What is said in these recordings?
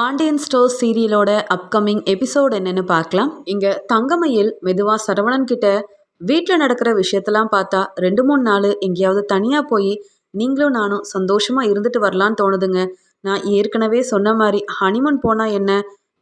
Pandian store சீரியலோட upcoming episode என்னன்னு பார்க்கலாம். இங்க தங்கமயில் மெதுவா சரவணன் கிட்ட வீட்டில் நடக்கிற விஷயத்தெல்லாம் பார்த்தா ரெண்டு மூணு நாள் எங்கேயாவது தனியாக போய் நீங்களும் நானும் சந்தோஷமாக இருந்துட்டு வரலான்னு தோணுதுங்க. நான் ஏற்கனவே சொன்ன மாதிரி ஹனிமூன் போனால் என்ன?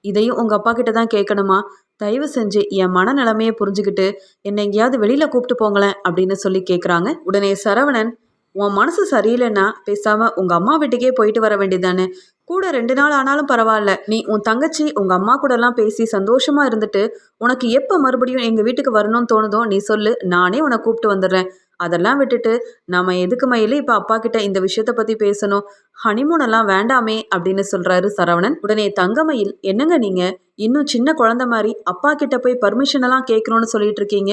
இதையும் உங்கள் அப்பா கிட்ட தான் கேட்கணுமா? தயவு செஞ்சு என் மனநிலைமையை புரிஞ்சுக்கிட்டு என்னை எங்கேயாவது வெளியில் கூப்பிட்டு போங்களேன் அப்படின்னு சொல்லி கேட்குறாங்க உடனே சரவணன் உன் மனசு சரியில்லைன்னா பேசாமல் உங்கள் அம்மா வீட்டுக்கே போயிட்டு வர வேண்டியதானே கூட ரெண்டு நாள் ஆனாலும் பரவாயில்ல. நீ உன் தங்கச்சி உங்க அம்மா கூட எல்லாம் பேசி சந்தோஷமா இருந்துட்டு உனக்கு எப்ப மறுபடியும் எங்க வீட்டுக்கு வரணும்னு தோணுதோ நீ சொல்லு நானே உன்னை கூப்பிட்டு வந்துடுறேன். அதெல்லாம் விட்டுட்டு நம்ம எதுக்கு மயில இப்ப அப்பா கிட்ட இந்த விஷயத்த பத்தி பேசணும்? ஹனிமூன் எல்லாம் வேண்டாமே அப்படின்னு சொல்றாரு சரவணன். உடனே தங்கமயில் என்னங்க நீங்க? இன்னும் சின்ன குழந்தை மாதிரி அப்பா கிட்ட போய் பர்மிஷன் எல்லாம் கேட்கணும்னு சொல்லிட்டு இருக்கீங்க.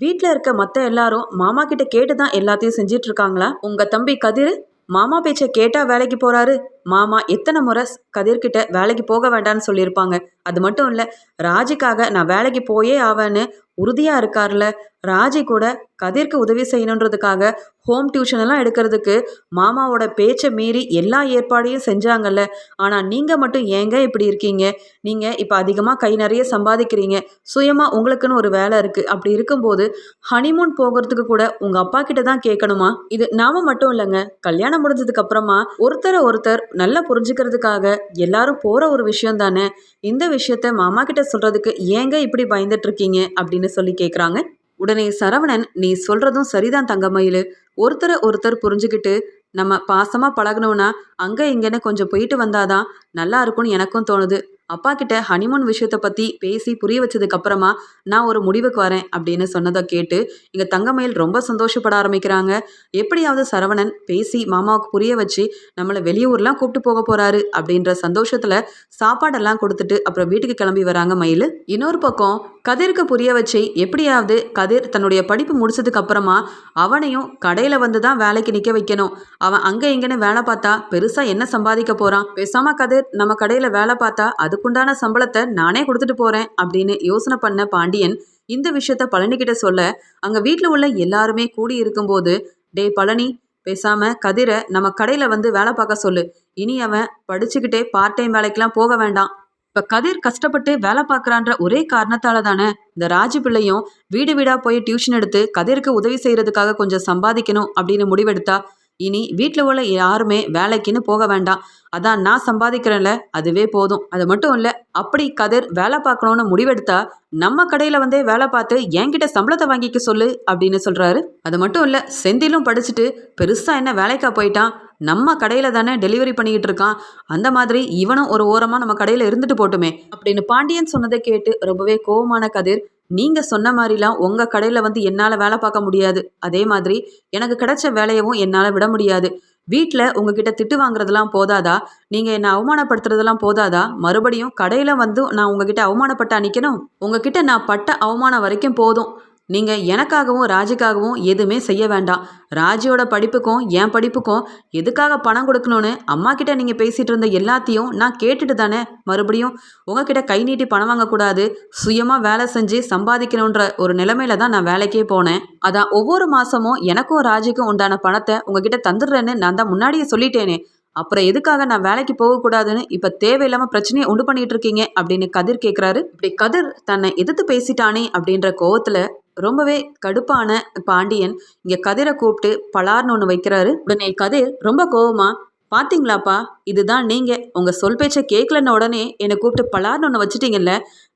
வீட்டில் இருக்க மற்ற எல்லாரும் மாமா கிட்ட கேட்டு தான் எல்லாத்தையும் செஞ்சிட்டு இருக்காங்களா? உங்க தம்பி கதிர் மாமா பேச்சை கேட்டா வேலைக்கு போறாரு. மாமா எத்தனை முறை கதிர்கிட்ட வேலைக்கு போக வேண்டாம்னு சொல்லியிருப்பாங்க. அது மட்டும் இல்லை ராஜிக்காக நான் வேலைக்கு போயே ஆவேன்னு உறுதியாக இருக்கார்ல. ராஜி கூட கதிர்க்கு உதவி செய்யணுன்றதுக்காக ஹோம் டியூஷன் எல்லாம் எடுக்கிறதுக்கு மாமாவோட பேச்சை மீறி எல்லா ஏற்பாடையும் செஞ்சாங்கல்ல. ஆனால் நீங்கள் மட்டும் ஏங்க இப்படி இருக்கீங்க? நீங்கள் இப்போ அதிகமாக கை நிறைய சம்பாதிக்கிறீங்க. சுயமாக உங்களுக்குன்னு ஒரு வேலை இருக்குது அப்படி இருக்கும்போது ஹனிமூன் போகிறதுக்கு கூட உங்கள் அப்பா கிட்ட தான் கேட்கணுமா? இது நாம மட்டும் இல்லைங்க. கல்யாணம் முடிஞ்சதுக்கு அப்புறமா ஒருத்தரை ஒருத்தர் நல்லா புரிஞ்சுக்கிறதுக்காக எல்லாரும் போற ஒரு விஷயம் தானே? இந்த விஷயத்த மாமா கிட்ட சொல்றதுக்கு ஏங்க இப்படி பயந்துட்டு இருக்கீங்க? அப்படின்னு சொல்லி கேக்குறாங்க. உடனே சரவணன் நீ சொல்றதும் சரிதான் தங்கமயிலு. ஒருத்தரை ஒருத்தர் புரிஞ்சுக்கிட்டு நம்ம பாசமா பழகணும்னா அங்க இங்கன்னு கொஞ்சம் போயிட்டு வந்தாதான் நல்லா இருக்கும்னு எனக்கும் தோணுது. அப்பா கிட்ட ஹனிமூன் விஷயத்தை பத்தி பேசி புரிய வச்சதுக்கு அப்புறமா நான் ஒரு முடிவுக்கு வரேன் அப்படின்னு சொன்னதை கேட்டு இங்க தங்கமயில் ரொம்ப சந்தோஷப்பட ஆரம்பிக்கிறாங்க. எப்படியாவது சரவணன் பேசி மாமாவுக்கு புரிய வச்சு நம்மளை வெளியூர்லாம் கூப்பிட்டு போக போறாரு அப்படின்ற சந்தோஷத்துல சாப்பாடெல்லாம் கொடுத்துட்டு அப்புறம் வீட்டுக்கு கிளம்பி வராங்க மயில். இன்னொரு பக்கம் கதிருக்கு புரிய வச்சு எப்படியாவது கதிர் தன்னுடைய படிப்பு முடிச்சதுக்கு அப்புறமா அவனையும் கடையில வந்து தான் வேலைக்கு நிக்க வைக்கணும். அவன் அங்க இங்கேன்னு வேலை பார்த்தா பெருசா என்ன சம்பாதிக்க போறான்? பேசாம கதிர் நம்ம கடையில வேலை பார்த்தா அது அதுக்குண்டான சம்பளத்தை நானே கொடுத்துட்டு போறேன் அப்படின்னு யோசனை பண்ண பாண்டியன் இந்த விஷயத்த பழனிக்கிட்ட சொல்ல அங்க வீட்டில் உள்ள எல்லாருமே கூடி இருக்கும்போது டேய் பழனி பேசாம கதிரை நம்ம கடையில வந்து வேலை பார்க்க சொல்லு. இனி அவன் படிச்சுக்கிட்டே பார்ட் டைம் வேலைக்கெல்லாம் போக வேண்டாம். இப்ப கதிர் கஷ்டப்பட்டு வேலை பார்க்கறான்ற ஒரே காரணத்தால தானே இந்த ராஜு பிள்ளையும் வீடு வீடா போய் டியூஷன் எடுத்து கதிருக்கு உதவி செய்யறதுக்காக கொஞ்சம் சம்பாதிக்கணும் அப்படின்னு முடிவெடுத்தா இனி வீட்டில் உள்ள யாருமே வேலைக்குன்னு போக வேண்டாம். அதான் நான் சம்பாதிக்கிறேன்ல அதுவே போதும். அது மட்டும் இல்லை அப்படி கதிர் வேலை பார்க்கணும்னு முடிவெடுத்தா நம்ம கடையில் வந்தே வேலை பார்த்து என்கிட்ட சம்பளத்தை வாங்கிக்க சொல்லு அப்படின்னு சொல்கிறாரு அது மட்டும் இல்லை செந்திலும் படிச்சுட்டு பெருசாக என்ன வேலைக்கா போயிட்டான்? நம்ம கடையில் தானே டெலிவரி பண்ணிக்கிட்டு இருக்கான். அந்த மாதிரி இவனும் ஒரு ஓரமாக நம்ம கடையில் இருந்துட்டு போட்டுமே அப்படின்னு பாண்டியன் சொன்னதை கேட்டு ரொம்பவே கோவமான கதிர் நீங்க சொன்ன மாதிரிலாம் உங்க கடையில வந்து என்னால வேலை பார்க்க முடியாது. அதே மாதிரி எனக்கு கிடைச்ச வேலையவும் என்னால விட முடியாது. வீட்டில் உங்ககிட்ட திட்டு வாங்குறதெல்லாம் போதாதா? நீங்கள் என்னை அவமானப்படுத்துறதெல்லாம் போதாதா? மறுபடியும் கடையில் வந்து நான் உங்ககிட்ட அவமானப்பட்டு நிற்கணும் உங்ககிட்ட நான் பட்ட அவமானம் வரைக்கும் போதும். நீங்கள் எனக்காகவும் ராஜுக்காகவும் எதுவுமே செய்ய வேண்டாம். ராஜியோட படிப்புக்கும் என் படிப்புக்கும் எதுக்காக பணம் கொடுக்கணும்னு அம்மா கிட்ட நீங்கள் பேசிகிட்டு இருந்த எல்லாத்தையும் நான் கேட்டுட்டு தானே மறுபடியும்? உங்ககிட்ட கை நீட்டி பணம் வாங்கக்கூடாது சுயமாக வேலை செஞ்சு சம்பாதிக்கணுன்ற ஒரு நிலைமையில தான் நான் வேலைக்கே போனேன். அதான் ஒவ்வொரு மாதமும் எனக்கும் ராஜிக்கும் உண்டான பணத்தை உங்ககிட்ட தந்துடுறேன்னு நான் தான் முன்னாடியே சொல்லிட்டேனே. அப்புறம் எதுக்காக நான் வேலைக்கு போகக்கூடாதுன்னு இப்போ தேவையில்லாமல் பிரச்சனையை உண்டு பண்ணிட்டு இருக்கீங்க அப்படின்னு கதிர் கேட்குறாரு இப்படி கதிர் தன்னை எதிர்த்து பேசிட்டானே அப்படின்ற கோவத்தில் ரொம்பவே கடுப்பான பாண்டியன் இங்கே கதிரை கூப்பிட்டு பலார்னு ஒன்று வைக்கிறாரு. உடனே கதிர் ரொம்ப கோவமா பாத்தீங்களாப்பா? இதுதான் நீங்க. உங்க சொல் பேச்சை கேட்கலன்ன உடனே என்னை கூப்பிட்டு பலார்னு ஒன்று வச்சுட்டீங்கல்ல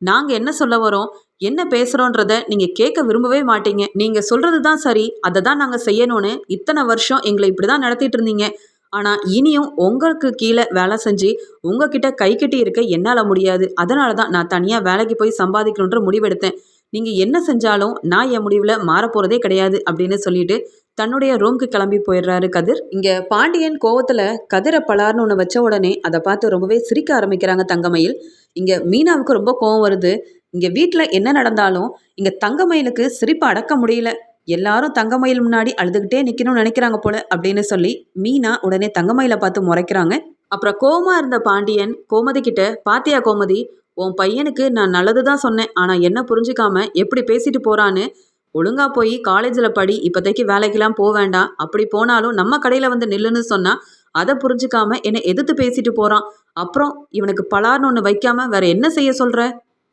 நாங்க என்ன சொல்ல வரோம்? என்ன பேசுறோன்றத நீங்க கேட்க விரும்பவே மாட்டீங்க. நீங்க சொல்றது தான் சரி. அதை தான் நாங்க செய்யணும்னு இத்தனை வருஷம் எங்களை இப்படிதான் நடத்திட்டு இருந்தீங்க. ஆனா இனியும் உங்களுக்கு கீழே வேலை செஞ்சு உங்ககிட்ட கை கட்டி இருக்க என்னால முடியாது. அதனால தான் நான் தனியா வேலைக்கு போய் சம்பாதிக்கணுன்ற முடிவெடுத்தேன். நீங்க என்ன செஞ்சாலும் நான் என் முடிவில் மாறப்போறதே கிடையாது அப்படின்னு சொல்லிட்டு தன்னுடைய ரூம்க்கு கிளம்பி போயிடுறாரு கதிர். இங்க பாண்டியன் கோவத்துல கதிரை பலார்னு ஒன்று வச்ச உடனே அதை பார்த்து ரொம்பவே சிரிக்க ஆரம்பிக்கிறாங்க தங்கமயில். இங்க மீனாவுக்கு ரொம்ப கோவம் வருது. இங்க வீட்டில் என்ன நடந்தாலும் இங்க தங்கமயிலுக்கு சிரிப்பு அடக்க முடியல. எல்லாரும் தங்கமயில் முன்னாடி அழுதுகிட்டே நிக்கணும்னு நினைக்கிறாங்க போல அப்படின்னு சொல்லி மீனா உடனே தங்கமயிலை பார்த்து முறைக்கிறாங்க. அப்புறம் கோமா இருந்த பாண்டியன் கோமதி கிட்ட பாத்தியா கோமதி உன் பையனுக்கு நான் நல்லது தான் சொன்னேன். ஆனால் என்ன புரிஞ்சுக்காம எப்படி பேசிட்டு போறான்னு? ஒழுங்கா போய் காலேஜில் படி இப்போதைக்கு வேலைக்கெல்லாம் போக வேண்டாம். அப்படி போனாலும் நம்ம கடையில் வந்து நில்லுன்னு சொன்னால் அதை புரிஞ்சுக்காம என்னை எதிர்த்து பேசிட்டு போகிறான் அப்புறம் இவனுக்கு பலார்னு ஒன்று வைக்காம வேற என்ன செய்ய சொல்கிற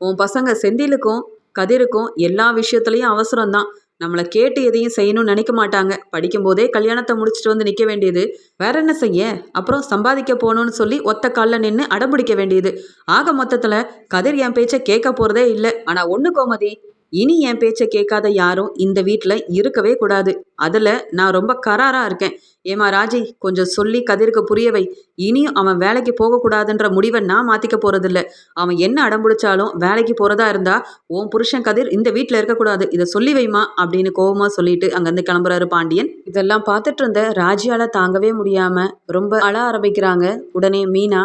உன் பசங்க செந்திலுக்கும் கதிருக்கும் எல்லா விஷயத்துலையும் அவசரம்தான். நம்மளை கேட்டு எதையும் செய்யணும்னு நினைக்க மாட்டாங்க. படிக்கும்போதே கல்யாணத்தை முடிச்சுட்டு வந்து நிற்க வேண்டியது. வேற என்ன செய்ய? அப்புறம் சம்பாதிக்க போகணும்னு சொல்லி ஒத்த காலில் நின்று அடம்பிடிக்க வேண்டியது. ஆக மொத்தத்தில் கதிர் என் பேச்சை கேட்க போகிறதே இல்லை. ஆனால் ஒன்று கோமதி இனி என் பேச்சை கேட்காத யாரும் இந்த வீட்டில் இருக்கவே கூடாது. அதில் நான் ரொம்ப கராராக இருக்கேன். ஏமா ராஜி கொஞ்சம் சொல்லி கதிருக்கு புரியவை இனியும் அவன் வேலைக்கு போகக்கூடாதுன்ற முடிவை நான் மாற்றிக்க போகிறதில்ல அவன் என்ன அடம்பிடிச்சாலும் வேலைக்கு போகிறதா இருந்தால் உன் புருஷன் கதிர் இந்த வீட்டில் இருக்கக்கூடாது இதை சொல்லி வைமா அப்படின்னு கோவமாக சொல்லிட்டு அங்கேருந்து கிளம்புறாரு பாண்டியன். இதெல்லாம் பார்த்துட்டு இருந்த ராஜியால் தாங்கவே முடியாமல் ரொம்ப அழ ஆரம்பிக்கிறாங்க. உடனே மீனா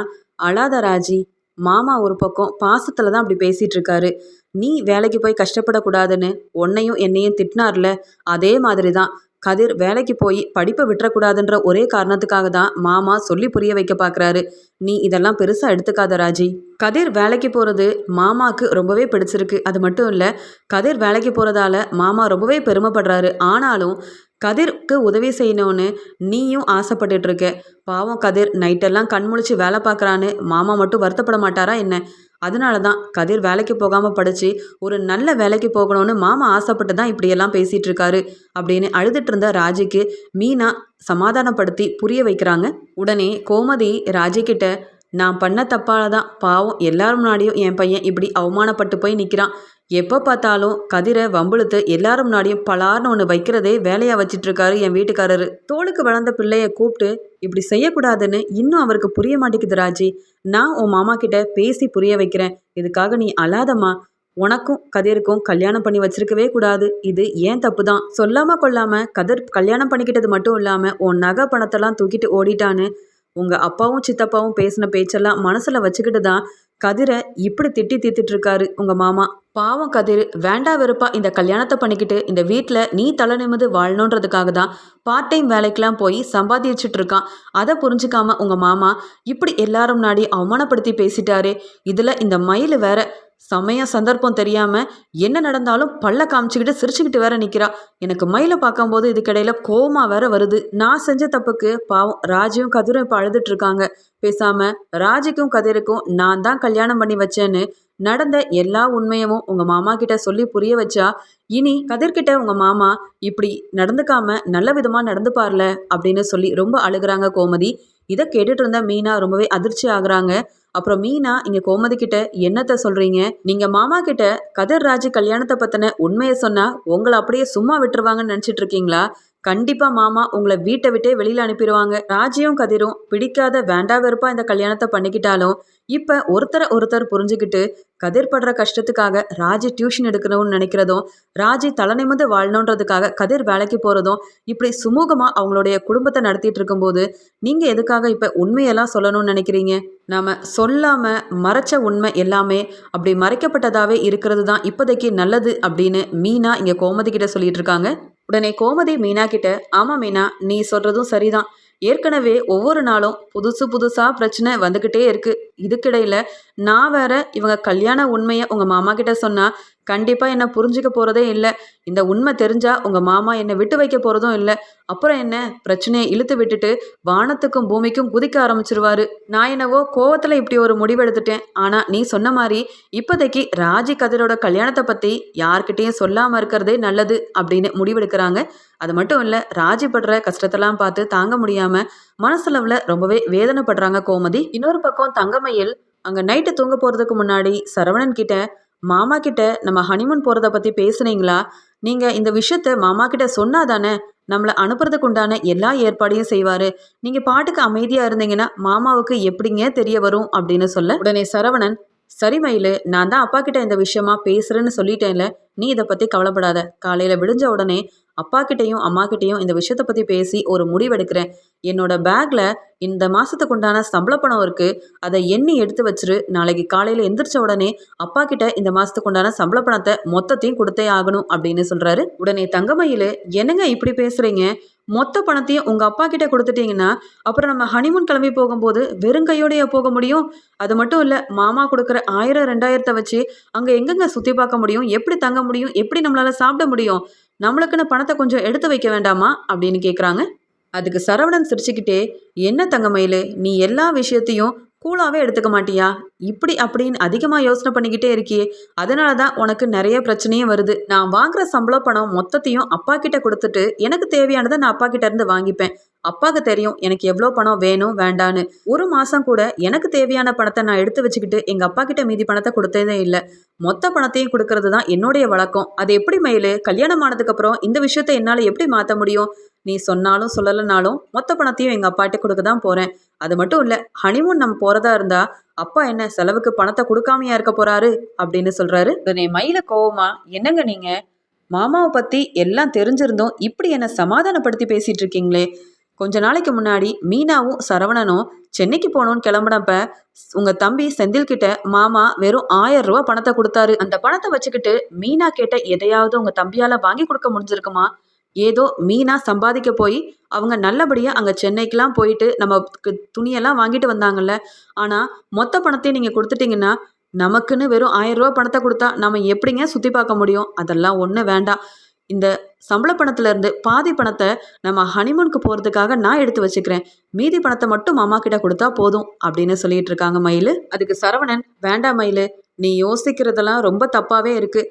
அழாத ராஜி மாமா ஒரு பக்கம் பாசத்தில் தான் அப்படி பேசிகிட்டு இருக்காரு. நீ வேலைக்கு போய் கஷ்டப்படக்கூடாதுன்னு உன்னையும் என்னையும் திட்டினார்ல. அதே மாதிரி தான் கதிர் வேலைக்கு போய் படிப்பை விட்டுறக்கூடாதுன்ற ஒரே காரணத்துக்காக தான் மாமா சொல்லி புரிய வைக்க பார்க்குறாரு நீ இதெல்லாம் பெருசாக எடுத்துக்காத ராஜி. கதிர் வேலைக்கு போகிறது மாமாவுக்கு ரொம்பவே பிடிச்சிருக்கு. அது மட்டும் இல்லை கதிர் வேலைக்கு போகிறதால மாமா ரொம்பவே பெருமைப்படுறாரு. ஆனாலும் கதிர்க்கு உதவி செய்யணும்னு நீயும் ஆசைப்பட்டுட்டு இருக்க பாவம் கதிர் நைட்டெல்லாம் கண் முழிச்சு வேலை பார்க்குறான்னு மாமா மட்டும் வருத்தப்பட மாட்டாரா என்ன? அதனால தான் கதிர் வேலைக்கு போகாமல் படித்து ஒரு நல்ல வேலைக்கு போகணும்னு மாமா ஆசைப்பட்டு தான் இப்படியெல்லாம் பேசிகிட்டு இருக்காரு அப்படின்னு அழுதுட்டு இருந்த ராஜிக்கு மீனா சமாதானப்படுத்தி புரிய வைக்கிறாங்க. உடனே கோமதி ராஜிக்கிட்ட நான் பண்ண தப்பால தான் பாவம் எல்லார் முன்னாடியும் என் பையன் இப்படி அவமானப்பட்டு போய் நிற்கிறான் எப்போ பார்த்தாலும் கதிரை வம்புழுத்து எல்லாரும் முன்னாடியும் பலார்னு ஒன்று வைக்கிறதே வேலையாக வச்சிட்ருக்காரு என் வீட்டுக்காரரு. தோளுக்கு வளர்ந்த பிள்ளைய கூப்பிட்டு இப்படி செய்யக்கூடாதுன்னு இன்னும் அவருக்கு புரிய மாட்டேங்குது ராஜி. நான் உன் மாமா கிட்ட பேசி புரிய வைக்கிறேன். இதுக்காக நீ அழாதம்மா. உனக்கும் கதிருக்கும் கல்யாணம் பண்ணி வச்சிருக்கவே கூடாது. இது ஏன் தப்பு தான் சொல்லாம கொள்ளாம கதிர் கல்யாணம் பண்ணிக்கிட்டது மட்டும் இல்லாம உன் நகை பணத்தெல்லாம் தூக்கிட்டு ஓடிட்டான்னு உங்க அப்பாவும் சித்தப்பாவும் பேசின பேச்செல்லாம் மனசுல வச்சுக்கிட்டு தான் கதிரை இப்படி திட்டி தீத்துட்டு இருக்காரு உங்க மாமா. பாவம் கதிர் வேண்டா வெறுப்பா இந்த கல்யாணத்தை பண்ணிக்கிட்டு இந்த வீட்டில் நீ தலை நிமிந்து வாழணுன்றதுக்காக தான் பார்ட் டைம் வேலைக்கெல்லாம் போய் சம்பாதிச்சுட்டு இருக்கான் அதை புரிஞ்சுக்காம உங்க மாமா இப்படி எல்லாரும் முன்னாடி அவமானப்படுத்தி பேசிட்டாரு. இதுல இந்த மயில் வேற சமய சந்தர்ப்பம் தெரியாம என்ன நடந்தாலும் பல்ல காமிச்சுக்கிட்டு சிரிச்சுக்கிட்டு வேற நிக்கிறா. எனக்கு மயில பார்க்கும்போது இதுக்கிடையில கோமா வேற வருது. நான் செஞ்ச தப்புக்கு பாவம் ராஜியும் கதிரும் இப்போ அழுதுட்டு இருக்காங்க. பேசாம ராஜிக்கும் கதிருக்கும் நான் தான் கல்யாணம் பண்ணி வச்சேன்னு நடந்த எல்லா உண்மையவும் உங்க மாமா கிட்ட சொல்லி புரிய வச்சா இனி கதிர்கிட்ட உங்க மாமா இப்படி நடந்துக்காம நல்ல விதமா நடந்துப்பார்ல அப்படின்னு சொல்லி ரொம்ப அழுகுறாங்க கோமதி. இதை கேட்டுட்டு இருந்த மீனா ரொம்பவே அதிர்ச்சி ஆகுறாங்க. அப்புறம் மீனா இங்க கோமதி கிட்ட என்னத்த சொல்றீங்க? நீங்க மாமா கிட்ட கதிர் ராஜி கல்யாணத்தை பத்தின உண்மையை சொன்னா உங்களை அப்படியே சும்மா விட்டுருவாங்கன்னு நினைச்சிட்டு இருக்கீங்களா? கண்டிப்பா மாமா உங்களை வீட்டை விட்டே வெளியில அனுப்பிடுவாங்க. ராஜியும் கதிரும் பிடிக்காத வேண்டா வெறுப்பா இந்த கல்யாணத்தை பண்ணிக்கிட்டாலும் இப்ப ஒருத்தரை ஒருத்தர் புரிஞ்சுக்கிட்டு கதிர் படுற கஷ்டத்துக்காக ராஜி டியூஷன் எடுக்கணும்னு நினைக்கிறதும் ராஜி தலைநிமிந்து வாழணுன்றதுக்காக கதிர் வேலைக்கு போகிறதும் இப்படி சுமூகமாக அவங்களுடைய குடும்பத்தை நடத்திட்டு இருக்கும்போது நீங்கள் எதுக்காக இப்போ உண்மையெல்லாம் சொல்லணும்னு நினைக்கிறீங்க? நாம் சொல்லாமல் மறைச்ச உண்மை எல்லாமே அப்படி மறைக்கப்பட்டதாகவே இருக்கிறது தான் இப்போதைக்கு நல்லது அப்படின்னு மீனா இங்கே கோமதி கிட்ட சொல்லிட்டு இருக்காங்க. உடனே கோமதி மீனா கிட்ட ஆமாம் மீனா நீ சொல்கிறதும் சரிதான். ஏற்கனவே ஒவ்வொரு நாளும் புதுசு புதுசாக பிரச்சனை வந்துக்கிட்டே இருக்குது இதுக்கிடையில் நான் வேற இவங்க கல்யாண உண்மையை உங்கள் மாமா கிட்ட சொன்னால் கண்டிப்பாக என்னை புரிஞ்சுக்க போகிறதே இல்லை. இந்த உண்மை தெரிஞ்சா உங்கள் மாமா என்னை விட்டு வைக்க போகிறதும் இல்லை. அப்புறம் என்ன? பிரச்சனையை இழுத்து விட்டுட்டு வானத்துக்கும் பூமிக்கும் குதிக்க ஆரம்பிச்சிருவாரு. நான் என்னவோ கோவத்தில் இப்படி ஒரு முடிவெடுத்துட்டேன் ஆனால் நீ சொன்ன மாதிரி இப்போதைக்கு ராஜி கதிரோட கல்யாணத்தை பற்றி யார்கிட்டேயும் சொல்லாமல் இருக்கிறதே நல்லது அப்படின்னு முடிவெடுக்கிறாங்க. அது மட்டும் இல்லை ராஜி படுற கஷ்டத்தெல்லாம் பார்த்து தாங்க முடியாமல் மனசளவில் ரொம்பவே வேதனைப்படுறாங்க கோமதி. இன்னொரு பக்கம் தங்கமையில் அங்கே நைட்டு தூங்க போகிறதுக்கு முன்னாடி சரவணன் கிட்ட மாமா கிட்ட நம்ம ஹனிமூன் போகிறத பற்றி பேசுனீங்களா? நீங்கள் இந்த விஷயத்த மாமா கிட்ட சொன்னா தானே நம்மளை அனுப்புறதுக்கு உண்டான எல்லா ஏற்பாடையும் செய்வார். நீங்கள் பாட்டுக்கு அமைதியாக இருந்தீங்கன்னா மாமாவுக்கு எப்படிங்க தெரிய வரும் அப்படின்னு சொல்ல. உடனே சரவணன் சரி மயிலு நான் தான் அப்பா கிட்ட இந்த விஷயமா பேசுகிறேன்னு சொல்லிட்டேன்ல நீ இதை பற்றி கவலைப்படாத. காலையில் விடிஞ்ச உடனே அப்பா கிட்டேயும் அம்மா கிட்டேயும் இந்த விஷயத்தை பற்றி பேசி ஒரு முடிவெடுக்கிறேன். என்னோட பேக்கில் இந்த மாதத்துக்கு உண்டான சம்பள பணம் இருக்குது அதை எண்ணி எடுத்து வச்சிரு. நாளைக்கு காலையில் எந்திரிச்ச உடனே அப்பா கிட்ட இந்த மாதத்துக்கு உண்டான சம்பள பணத்தை மொத்தத்தையும் கொடுத்தே ஆகணும் அப்படின்னு சொல்கிறாரு உடனே தங்கமயில் என்னங்க இப்படி பேசுகிறீங்க மொத்த பணத்தையும் உங்கள் அப்பா கிட்ட கொடுத்துட்டீங்கன்னா அப்புறம் நம்ம ஹனிமூன் கிளம்பி போகும்போது வெறுங்கையோடைய போக முடியும்? அது மட்டும் இல்லை மாமா கொடுக்குற ஆயிரம் ரெண்டாயிரத்தை வச்சு அங்கே எங்கெங்க சுற்றி பார்க்க முடியும்? எப்படி தங்க முடியும்? எப்படி நம்மளால் சாப்பிட முடியும்? நம்மளுக்குன்னு பணத்தை கொஞ்சம் எடுத்து வைக்க வேண்டாமா? அப்படின்னு கேட்குறாங்க அதுக்கு சரவணன் சிரிச்சுக்கிட்டே என்ன தங்கமயிலு நீ எல்லா விஷயத்தையும் கூலாகவே எடுத்துக்க மாட்டியா? இப்படி அப்படின்னு அதிகமாக யோசனை பண்ணிக்கிட்டே இருக்கியே. அதனால தான் உனக்கு நிறைய பிரச்சனையும் வருது. நான் வாங்குற சம்பள பணம் மொத்தத்தையும் அப்பா கிட்ட கொடுத்துட்டு எனக்கு தேவையானதை நான் அப்பா கிட்ட இருந்து வாங்கிப்பேன். அப்பாவுக்கு தெரியும் எனக்கு எவ்வளோ பணம் வேணும் வேண்டான்னு. ஒரு மாதம் கூட எனக்கு தேவையான பணத்தை நான் எடுத்து வச்சுக்கிட்டு எங்கள் அப்பா கிட்ட மீதி பணத்தை கொடுத்ததே இல்லை. மொத்த பணத்தையும் கொடுக்கறது தான் என்னுடைய வழக்கம். அது எப்படி மயிலு? கல்யாணம் ஆனதுக்கப்புறம் இந்த விஷயத்தை என்னால் எப்படி மாற்ற முடியும்? நீ சொன்னாலும் சொல்லலைனாலும் மொத்த பணத்தையும் எங்கள் அப்பாட்ட கொடுக்க தான் போகிறேன் அது மட்டும் இல்லை ஹனிமூன் நம்ம போகிறதா இருந்தா அப்பா என்ன செலவுக்கு பணத்தை கொடுக்காமையா இருக்க போறாரு அப்படின்னு சொல்றாரு. உடனே மயில கோவமா என்னங்க நீங்க? மாமாவை பத்தி எல்லாம் தெரிஞ்சிருந்தோம் இப்படி என்ன சமாதானப்படுத்தி பேசிட்டு இருக்கீங்களே. கொஞ்ச நாளைக்கு முன்னாடி மீனாவும் சரவணனும் சென்னைக்கு போகணும்னு கிளம்புனப்ப உங்க தம்பி செந்தில் கிட்ட மாமா வெறும் ஆயிரம் ரூபா பணத்தை கொடுத்தாரு. அந்த பணத்தை வச்சுக்கிட்டு மீனா கேட்ட எதையாவது உங்க தம்பியால வாங்கி கொடுக்க முடிஞ்சிருக்குமா? ஏதோ மீனா சம்பாதிக்க போய் அவங்க நல்லபடியாக அங்கே சென்னைக்கெலாம் போயிட்டு நமக்கு துணியெல்லாம் வாங்கிட்டு வந்தாங்கல்ல. ஆனால் மொத்த பணத்தையும் நீங்கள் கொடுத்துட்டீங்கன்னா நமக்குன்னு வெறும் ஆயிரம் ரூபா பணத்தை கொடுத்தா நம்ம எப்படிங்க சுற்றி பார்க்க முடியும்? அதெல்லாம் ஒன்றும் வேண்டாம். இந்த சம்பள பணத்துலேருந்து பாதி பணத்தை நம்ம ஹனிமூனுக்கு போகிறதுக்காக நான் எடுத்து வச்சுக்கிறேன். மீதி பணத்தை மட்டும் மாமா கிட்ட கொடுத்தா போதும் அப்படின்னு சொல்லிட்டு இருக்காங்க மயில். அதுக்கு சரவணன் வேண்டாம் மயில் நீ யோசிக்கிறதெல்லாம் ரொம்ப தப்பாகவே இருக்குது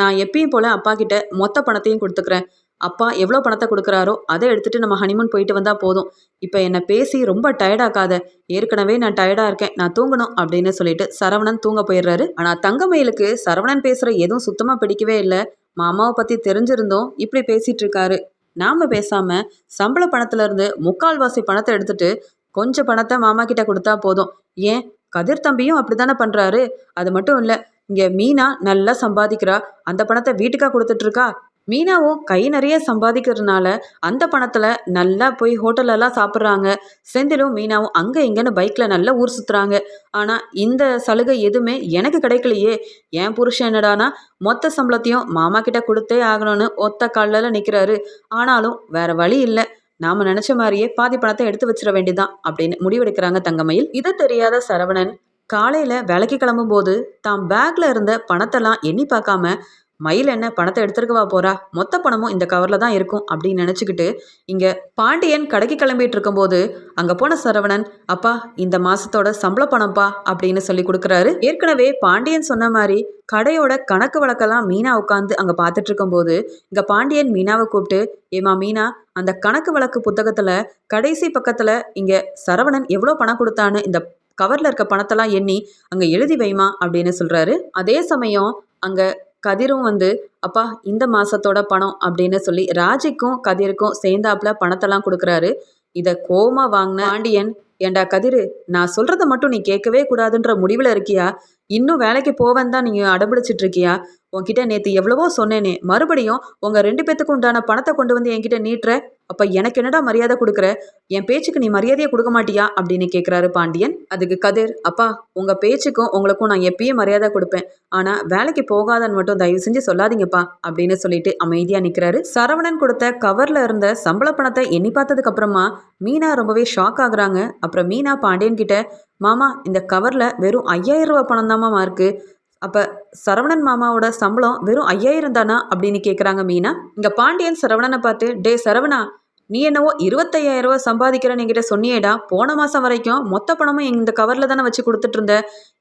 நான் எப்பயும் போல் அப்பா கிட்ட மொத்த பணத்தையும் கொடுத்துக்கிறேன். அப்பா எவ்வளோ பணத்தை கொடுக்குறாரோ அதை எடுத்துகிட்டு நம்ம ஹனிமூன் போயிட்டு வந்தால் போதும். இப்போ என்னை பேசி ரொம்ப டயர்டாக்காத ஏற்கனவே நான் டயர்டாக இருக்கேன். நான் தூங்கணும் அப்படின்னு சொல்லிட்டு சரவணன் தூங்க போயிடுறாரு. ஆனால் தங்கமயிலுக்கு சரவணன் பேசுகிற எதுவும் சுத்தமாக பிடிக்கவே இல்லை. மாமாவை பற்றி தெரிஞ்சிருந்தோம். இப்படி பேசிகிட்டு இருக்காரு நாம் பேசாமல் சம்பள பணத்துலேருந்து முக்கால்வாசி பணத்தை எடுத்துட்டு கொஞ்சம் பணத்தை மாமா கிட்ட கொடுத்தா போதும். ஏன்? கதிர் தம்பியும் அப்படி தானே பண்ணுறாரு அது மட்டும் இல்லை இங்கே மீனா நல்லா சம்பாதிக்கிறா. அந்த பணத்தை வீட்டுக்கா கொடுத்துட்ருக்கா மீனாவும் கை நிறைய சம்பாதிக்கிறதுனால அந்த பணத்தில் நல்லா போய் ஹோட்டலெல்லாம் சாப்பிட்றாங்க. செந்திலும் மீனாவும் அங்கே இங்கேன்னு பைக்கில் நல்லா ஊர் சுற்றுறாங்க ஆனால் இந்த சலுகை எதுவுமே எனக்கு கிடைக்கலையே. என் புருஷன் என்னடானா மொத்த சம்பளத்தையும் மாமா கிட்ட கொடுத்தே ஆகணும்னு ஒத்த காலில் நிற்கிறாரு ஆனாலும் வேற வழி இல்லை. நாம நினச்ச மாதிரியே பாதி பணத்தை எடுத்து வச்சிட வேண்டியதான் அப்படின்னு முடிவெடுக்கிறாங்க தங்கமயில். இதை தெரியாத சரவணன். காலையில் வேலைக்கு கிளம்பும்போது தான் பேக்கில் இருந்த பணத்தெல்லாம் எண்ணி பார்க்காம மயில் என்ன பணத்தை எடுத்துருக்கவா போறா. மொத்த பணமும் இந்த கவரில் தான் இருக்கும் அப்படின்னு நினச்சிக்கிட்டு இங்கே பாண்டியன் கடைக்கு கிளம்பிட்டு இருக்கும்போது அங்கே போன சரவணன் அப்பா இந்த மாசத்தோட சம்பள பணம்ப்பா அப்படின்னு சொல்லி கொடுக்குறாரு. ஏற்கனவே பாண்டியன் சொன்ன மாதிரி கடையோட கணக்கு வழக்கெல்லாம் மீனா உட்காந்து அங்கே பார்த்துட்டு இருக்கும்போது இங்கே பாண்டியன் மீனாவை கூப்பிட்டு ஏமா மீனா அந்த கணக்கு வழக்கு புத்தகத்தில் கடைசி பக்கத்தில் இங்கே சரவணன் எவ்வளோ பணம் கொடுத்தான்னு இந்த கவரில் இருக்க பணத்தெல்லாம் எண்ணி அங்கே எழுதி வைமா அப்படின்னு சொல்கிறாரு அதே சமயம் அங்கே கதிரும் வந்து அப்பா இந்த மாதத்தோட பணம் அப்படின்னு சொல்லி ராஜிக்கும் கதிருக்கும் சேர்ந்தாப்புல பணத்தெல்லாம் கொடுக்குறாரு. இதை கோமா வாங்கின பாண்டியன் ஏண்டா கதிரு நான் சொல்கிறத மட்டும் நீ கேட்கவே கூடாதுன்ற முடிவில் இருக்கியா? இன்னும் வேலைக்கு போவேன் தான் நீங்கள் அடம்பிடிச்சிட்டு இருக்கியா உன்கிட்ட நேற்று எவ்வளவோ சொன்னேனே. மறுபடியும் உங்கள் ரெண்டு பேத்துக்கு உண்டான பணத்தை கொண்டு வந்து என்கிட்ட நீட்டுற? அப்போ எனக்கு என்னடா மரியாதை கொடுக்குற? என் பேச்சுக்கு நீ மரியாதையை கொடுக்க மாட்டியா? அப்படின்னு கேட்குறாரு பாண்டியன். அதுக்கு கதிர் அப்பா உங்கள் பேச்சுக்கும் உங்களுக்கும் நான் எப்பயும் மரியாதை கொடுப்பேன். ஆனால் வேலைக்கு போகாதன்னு மட்டும் தயவு செஞ்சு சொல்லாதீங்கப்பா அப்படின்னு சொல்லிட்டு அமைதியாக நிற்கிறாரு சரவணன் கொடுத்த கவரில் இருந்த சம்பள பணத்தை எண்ணி பார்த்ததுக்கு அப்புறமா மீனா ரொம்பவே ஷாக் ஆகுறாங்க. அப்புறம் மீனா பாண்டியன் கிட்ட மாமா இந்த கவரில் வெறும் ஐயாயிரம் ரூபா பணம் தான் மாமா இருக்குது அப்போ சரவணன் மாமாவோட சம்பளம் வெறும் ஐயாயிரம் தானா அப்படின்னு கேட்குறாங்க மீனா. இங்கே பாண்டியன் சரவணனை பார்த்து டே சரவணா நீ என்னவோ இருபத்தையாயிரம் ரூபா சம்பாதிக்கிறேன்னு என்கிட்ட சொன்னியேடா. போன மாதம் வரைக்கும் மொத்த பணமும் இந்த கவரில் தானே வச்சு கொடுத்துட்டு இருந்த.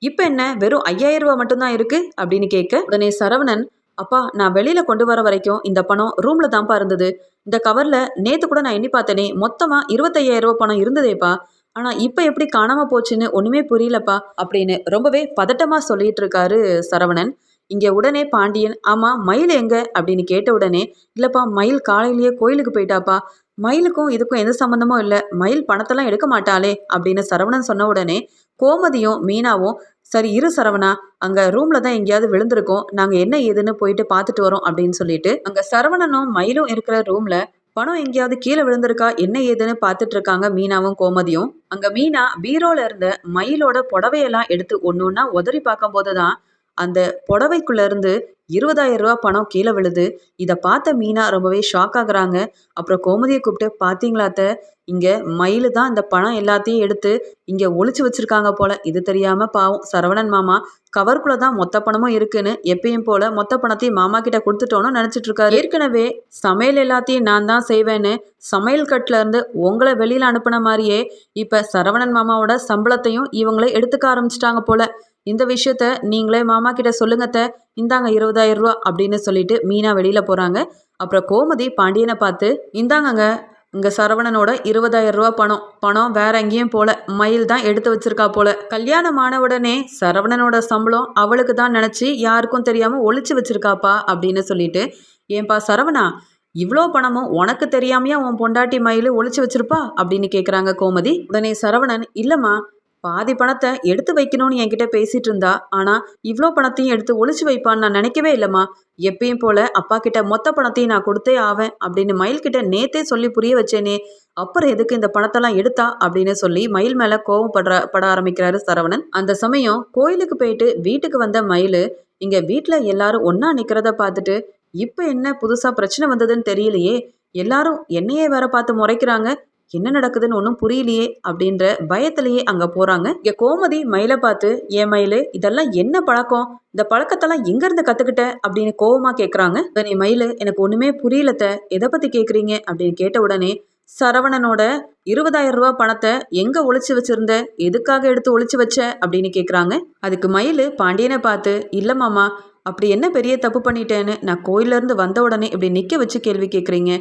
இப்போ என்ன வெறும் ஐயாயிரம் ரூபா மட்டும்தான் இருக்குது அப்படின்னு கேட்க உடனே சரவணன் அப்பா நான் வெளியில் கொண்டு வர வரைக்கும் இந்த பணம் ரூமில் தான்ப்பா இருந்தது. இந்த கவரில் நேற்று கூட நான் எண்ணி பார்த்தேனே மொத்தமாக இருபத்தையாயிரம் ரூபா பணம் இருந்ததேப்பா. ஆனால் இப்போ எப்படி காணாமல் போச்சுன்னு ஒன்றுமே புரியலப்பா அப்படின்னு ரொம்பவே பதட்டமாக சொல்லிட்டு இருக்காரு சரவணன். இங்கே உடனே பாண்டியன் ஆமாம் மயில் எங்கே? அப்படின்னு கேட்ட உடனே இல்லைப்பா மயில் காலையிலேயே கோயிலுக்கு போயிட்டாப்பா. மயிலுக்கும் இதுக்கும் எந்த சம்மந்தமும் இல்லை. மயில் பணத்தெல்லாம் எடுக்க மாட்டாளே அப்படின்னு சரவணன் சொன்ன உடனே கோமதியும் மீனாவும் சரி இரு சரவணா. அங்கே ரூமில் தான் எங்கேயாவது விழுந்திருக்கோம். நாங்கள் என்ன ஏதுன்னு போயிட்டு பார்த்துட்டு வரோம் அப்படின்னு சொல்லிட்டு அங்கே சரவணனும் மயிலும் இருக்கிற ரூமில் பணம் எங்கேயாவது கீழே விழுந்திருக்கா? என்ன ஏதுன்னு பார்த்துட்டு இருக்காங்க மீனாவும் கோமதியும். அங்க மீனா பீரோல இருந்த மயிலோட புடவையெல்லாம் எடுத்து ஒன்று ஒன்றா உதறி பார்க்கும்போது தான் அந்த புடவைக்குள்ள இருந்து இருபதாயிரம் ரூபா பணம் கீழே விழுது. இதை பார்த்த மீனா ரொம்பவே ஷாக் ஆகுறாங்க. அப்புறம் கோமதியை கூப்பிட்டு பார்த்தீங்களாத்த இங்கே மயில் தான் இந்த பணம் எல்லாத்தையும் எடுத்து இங்கே ஒழிச்சு வச்சிருக்காங்க போல. இது தெரியாமல் பாவம் சரவணன் மாமா கவருக்குள்ள தான் மொத்த பணமும் இருக்குன்னு எப்பயும் போல மொத்த பணத்தையும் மாமா கிட்ட கொடுத்துட்டோன்னு நினச்சிட்டு இருக்காரு. ஏற்கனவே சமையல் எல்லாத்தையும் நான் தான் செய்வேன்னு சமையல் கட்டில் இருந்து உங்களை வெளியில் அனுப்பின மாதிரியே இப்போ சரவணன் மாமாவோட சம்பளத்தையும் இவங்களே எடுத்துக்க ஆரம்பிச்சிட்டாங்க போல. இந்த விஷயத்த நீங்களே மாமா கிட்ட சொல்லுங்கத்த இந்தாங்க இருபதாயிரம் ரூபா அப்படின்னு சொல்லிட்டு மீனா வெளியில் போகிறாங்க அப்புறம் கோமதி பாண்டியனை பார்த்து இந்தாங்கங்க இங்கே சரவணனோட இருபதாயிரம் ரூபா பணம். பணம் வேற எங்கேயும் போல. மயில் தான் எடுத்து வச்சிருக்கா போல. கல்யாணம் ஆன உடனே சரவணனோட சம்பளம் அவளுக்கு தான் நினச்சி யாருக்கும் தெரியாமல் ஒழிச்சு வச்சிருக்காப்பா அப்படின்னு சொல்லிட்டு ஏன்பா சரவணா இவ்வளோ பணமும் உனக்கு தெரியாமையா உன் பொண்டாட்டி மயில் ஒழிச்சு வச்சிருப்பா? அப்படின்னு கேட்குறாங்க கோமதி. உடனே சரவணன் இல்லைம்மா பாதி பணத்தை எடுத்து வைக்கணும்னு என்கிட்ட பேசிட்டு இருந்தா ஆனா இவ்வளோ பணத்தையும் எடுத்து ஒழிச்சு வைப்பான்னு நான் நினைக்கவே இல்லைம்மா. எப்பயும் போல அப்பா கிட்ட மொத்த பணத்தையும் நான் கொடுத்தே ஆவேன் அப்படின்னு மயில் கிட்ட நேத்தே சொல்லி புரிய வச்சேனே. அப்புறம் எதுக்கு இந்த பணத்தெல்லாம் எடுத்தா அப்படின்னு சொல்லி மயில் மேல கோவம் படுற பட ஆரம்பிக்கிறாரு சரவணன். அந்த சமயம் கோயிலுக்கு போயிட்டு வீட்டுக்கு வந்த மயில் இங்க வீட்டுல எல்லாரும் ஒன்னா நிக்கிறத பார்த்துட்டு இப்ப என்ன புதுசா பிரச்சனை வந்ததுன்னு தெரியலையே. எல்லாரும் என்னையே வேற பார்த்து முறைக்கிறாங்க. என்ன நடக்குதுன்னு ஒன்றும் புரியலையே அப்படின்ற பயத்திலேயே அங்கே போகிறாங்க இங்கே கோமதி மயிலை பார்த்து ஏன் மயில் இதெல்லாம் என்ன பழக்கம்? இந்த பழக்கத்தெல்லாம் எங்கேருந்து கற்றுக்கிட்ட அப்படின்னு கோவமாக கேட்குறாங்க நீ மயில் எனக்கு ஒன்றுமே புரியலத்த. எதை பற்றி கேட்குறீங்க அப்படின்னு கேட்ட உடனே சரவணனோட இருபதாயிரம் ரூபா பணத்தை எங்க ஒழிச்சு வச்சிருந்த? எதுக்காக எடுத்து ஒழிச்சு வச்ச? அப்படின்னு கேக்குறாங்க. அதுக்கு மயில் பாண்டியனை பார்த்து இல்ல மாமா அப்படி என்ன பெரிய தப்பு பண்ணிட்டேன்னு நான் கோயிலிருந்து வந்த உடனே இப்படி நிக்க வச்சு கேள்வி கேக்குறீங்க.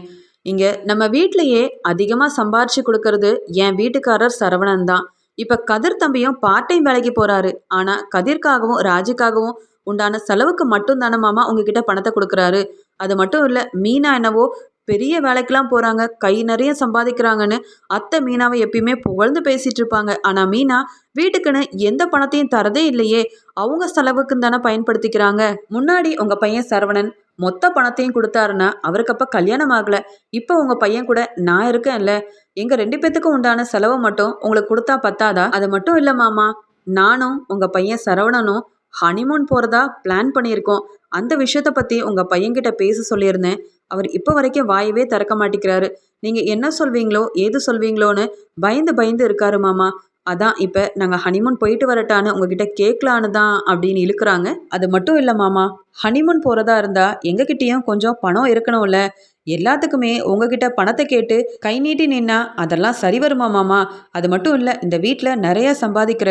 இங்கே நம்ம வீட்லேயே அதிகமாக சம்பாரிச்சு கொடுக்கறது என் வீட்டுக்காரர் சரவணன் தான். இப்போ கதிர் தம்பியும் பார்ட் டைம் வேலைக்கு போகிறாரு ஆனால் கதிர்க்காகவும் ராஜுக்காகவும் உண்டான செலவுக்கு மட்டும் தானே மாமா உங்ககிட்ட பணத்தை கொடுக்குறாரு. அது மட்டும் இல்லை மீனா என்னவோ பெரிய வேலைக்கெல்லாம் போகிறாங்க கை நிறைய சம்பாதிக்கிறாங்கன்னு அத்தை மீனாவை எப்பயுமே புகழ்ந்து பேசிட்டு இருப்பாங்க. ஆனால் மீனா வீட்டுக்குன்னு எந்த பணத்தையும் தரதே இல்லையே. அவங்க செலவுக்கு தானே பயன்படுத்திக்கிறாங்க. முன்னாடி உங்கள் பையன் சரவணன் மொத்த பணத்தையும் கொடுத்தாருன்னா அவருக்கு அப்போ கல்யாணம் ஆகலை. இப்போ உங்கள் பையன் கூட நான் இருக்கேன்ல. எங்கள் ரெண்டு பேத்துக்கும் உண்டான செலவை மட்டும் உங்களுக்கு கொடுத்தா பத்தாதா? அது மட்டும் இல்லை மாமா. நானும் உங்கள் பையன் சரவணனும் ஹனிமூன் போகிறதா பிளான் பண்ணியிருக்கோம். அந்த விஷயத்தை பற்றி உங்கள் பையன்கிட்ட பேச சொல்லியிருந்தேன். அவர் இப்போ வரைக்கும் வாயவே திறக்க மாட்டேங்கிறாரு. நீங்கள் என்ன சொல்வீங்களோ ஏது சொல்வீங்களோன்னு பயந்து பயந்து இருக்காரு மாமா. அதான் இப்போ நாங்கள் ஹனிமூன் போயிட்டு வரட்டான்னு உங்ககிட்ட கேட்கலான்னு தான் அப்படின்னு இழுக்கிறாங்க. அது மட்டும் இல்லை மாமா ஹனிமூன் போகிறதா இருந்தால் எங்ககிட்டேயும் கொஞ்சம் பணம் இருக்கணும்ல. எல்லாத்துக்குமே உங்ககிட்ட பணத்தை கேட்டு கை நீட்டி நின்னா அதெல்லாம் சரி வருமா மாமா? அது மட்டும் இல்லை இந்த வீட்டில் நிறைய சம்பாதிக்கிற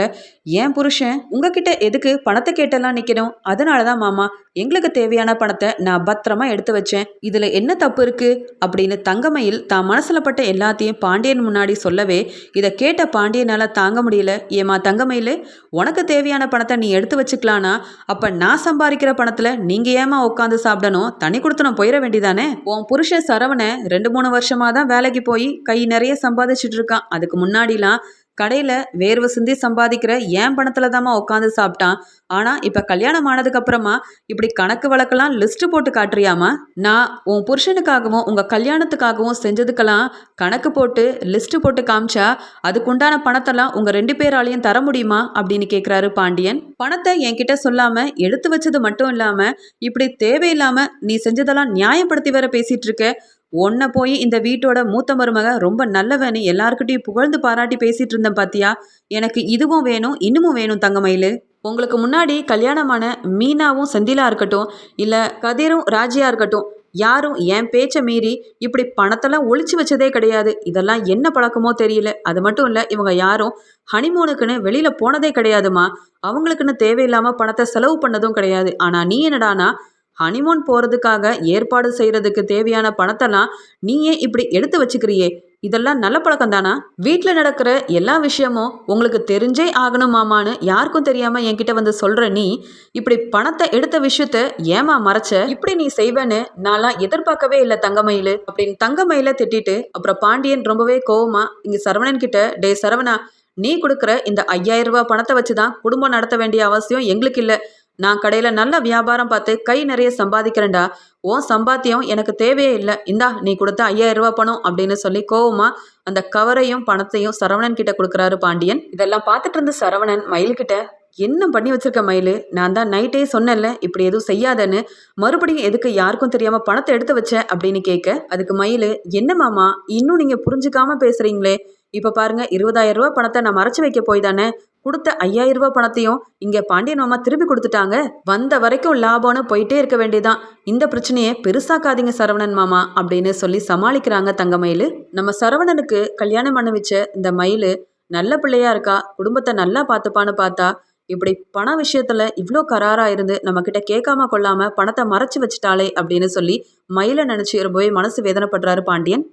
ஏன் புருஷன் உங்ககிட்ட எதுக்கு பணத்தை கேட்டெல்லாம் நிற்கணும் அதனால தான் மாமா எங்களுக்கு தேவையான பணத்தை நான் பத்திரமா எடுத்து வச்சேன். இதில் என்ன தப்பு இருக்கு? அப்படின்னு தங்கமையில் தான் மனசில் பட்ட எல்லாத்தையும் பாண்டியன் முன்னாடி சொல்லவே இதை கேட்ட பாண்டியனால் தாங்க முடியல. ஏமா தங்கமயில் உனக்கு தேவையான பணத்தை நீ எடுத்து வச்சுக்கலானா? அப்போ நான் சம்பாதிக்கிற பணத்தில் நீங்கள் ஏமா உட்காந்து சாப்பிடணும்? தனி கொடுத்து நான் போயிட வேண்டியதானே? உன் புருஷன் புருஷன் சரவண ரெண்டு மூணு வருஷமாக தான் வேலைக்கு போய் கை நிறைய சம்பாதிச்சுட்டு இருக்கான். அதுக்கு முன்னாடிலாம் கடையில் வேர்வை சிந்தி சம்பாதிக்கிற ஏன் பணத்தில் தாம்மா உட்காந்து சாப்பிட்டான்? ஆனால் இப்போ கல்யாணம் ஆனதுக்கு அப்புறமா இப்படி கணக்கு வழக்கெல்லாம் லிஸ்ட்டு போட்டு காட்டுறியாமா நான் உன் புருஷனுக்காகவும் உங்கள் கல்யாணத்துக்காகவும் செஞ்சதுக்கெல்லாம் கணக்கு போட்டு லிஸ்ட்டு போட்டு காமிச்சா அதுக்குண்டான பணத்தெல்லாம் உங்கள் ரெண்டு பேராலையும் தர முடியுமா? அப்படின்னு கேட்குறாரு பாண்டியன். பணத்தை என்கிட்ட சொல்லாமல் எடுத்து வச்சது மட்டும் இல்லாமல் இப்படி தேவையில்லாமல் நீ செஞ்சதெல்லாம் நியாயப்படுத்தி வேற பேசிகிட்டு இருக்க. உன்னை போய் இந்த வீட்டோட மூத்த மருமக ரொம்ப நல்லவன்னு எல்லாருக்கிட்டையும் புகழ்ந்து பாராட்டி பேசிட்டு இருந்தேன் பாத்தியா? எனக்கு இதுவும் வேணும் இன்னமும் வேணும் தங்கமயிலு. உங்களுக்கு முன்னாடி கல்யாணமான மீனாவும் செந்திலா இருக்கட்டும் இல்லை கதிரும் ராஜியா இருக்கட்டும் யாரும் என் பேச்சை மீறி இப்படி பணத்தெல்லாம் ஒழிச்சு வச்சதே கிடையாது. இதெல்லாம் என்ன பழக்கமோ தெரியல. அது மட்டும் இல்லை இவங்க யாரும் ஹனிமூனுக்குன்னு வெளியில் போனதே கிடையாதுமா அவங்களுக்குன்னு தேவையில்லாமல் பணத்தை செலவு பண்ணதும் கிடையாது. ஆனால் நீ என்னடானா ஹனிமூன் போகிறதுக்காக ஏற்பாடு செய்கிறதுக்கு தேவையான பணத்தெல்லாம் நீயே இப்படி எடுத்து வச்சுக்கிறியே. இதெல்லாம் நல்ல பழக்கம் தானா? வீட்டில் நடக்கிற எல்லா விஷயமும் உங்களுக்கு தெரிஞ்சே ஆகணும் மாமான்னு யாருக்கும் தெரியாமல் என்கிட்ட வந்து சொல்கிற நீ இப்படி பணத்தை எடுத்த விஷயத்த ஏமா மறைச்ச? இப்படி நீ செய்வேன்னு நான்லாம் எதிர்பார்க்கவே இல்லை தங்கமயில். அப்படின்னு தங்கமயில திட்டிட்டு அப்புறம் பாண்டியன் ரொம்பவே கோவமா இங்கே சரவணன் கிட்ட டே சரவணா நீ கொடுக்குற இந்த ஐயாயிரம் ரூபாய் பணத்தை வச்சு தான் குடும்பம் நடத்த வேண்டிய அவசியம் எங்களுக்கு இல்லை. நான் கடையில் நல்ல வியாபாரம் பார்த்து கை நிறைய சம்பாதிக்கிறேன்டா. உன் சம்பாத்தியம் எனக்கு தேவையே இல்லை. இந்தா நீ கொடுத்த ஐயாயிரம் ரூபா பணம் அப்படின்னு சொல்லி கோவமா அந்த கவரையும் பணத்தையும் சரவணன் கிட்ட கொடுக்குறாரு பாண்டியன். இதெல்லாம் பார்த்துட்டு இருந்த சரவணன் மயில்கிட்ட என்ன பண்ணி வச்சிருக்க மயில்? நான் தான் நைட்டே சொன்னேன்ல இப்படி எதுவும் செய்யாதன்னு. மறுபடியும் எதுக்கு யாருக்கும் தெரியாம பணத்தை எடுத்து வச்ச? அப்படின்னு கேட்க அதுக்கு மயில் என்ன மாமா இன்னும் நீங்க புரிஞ்சுக்காம பேசுறீங்களே. இப்ப பாருங்க இருபதாயிரம் ரூபாய் பணத்தை நான் மறைச்சு வைக்க போய் தானே? கொடுத்த ஐயாயிரம் ரூபாய் பணத்தையும் இங்கே பாண்டியன் மாமா திருப்பி கொடுத்துட்டாங்க. வந்த வரைக்கும் லாபம்னு போயிட்டே இருக்க வேண்டியதான் இந்த பிரச்சனையை பெருசாக்காதீங்க சரவணன் மாமா அப்படின்னு சொல்லி சமாளிக்கிறாங்க தங்கமயில். நம்ம சரவணனுக்கு கல்யாணம் பண்ண வச்ச இந்த மயில் நல்ல பிள்ளையா இருக்கா? குடும்பத்தை நல்லா பார்த்துப்பான்னு பார்த்தா இப்படி பண விஷயத்துல இவ்வளோ கராரா இருந்து நம்ம கிட்ட கேட்காம கொள்ளாம பணத்தை மறைச்சு வச்சுட்டாளே அப்படின்னு சொல்லி மயிலை நினைச்சு ரொம்பவே மனசு வேதனைப்படுறாரு பாண்டியன்.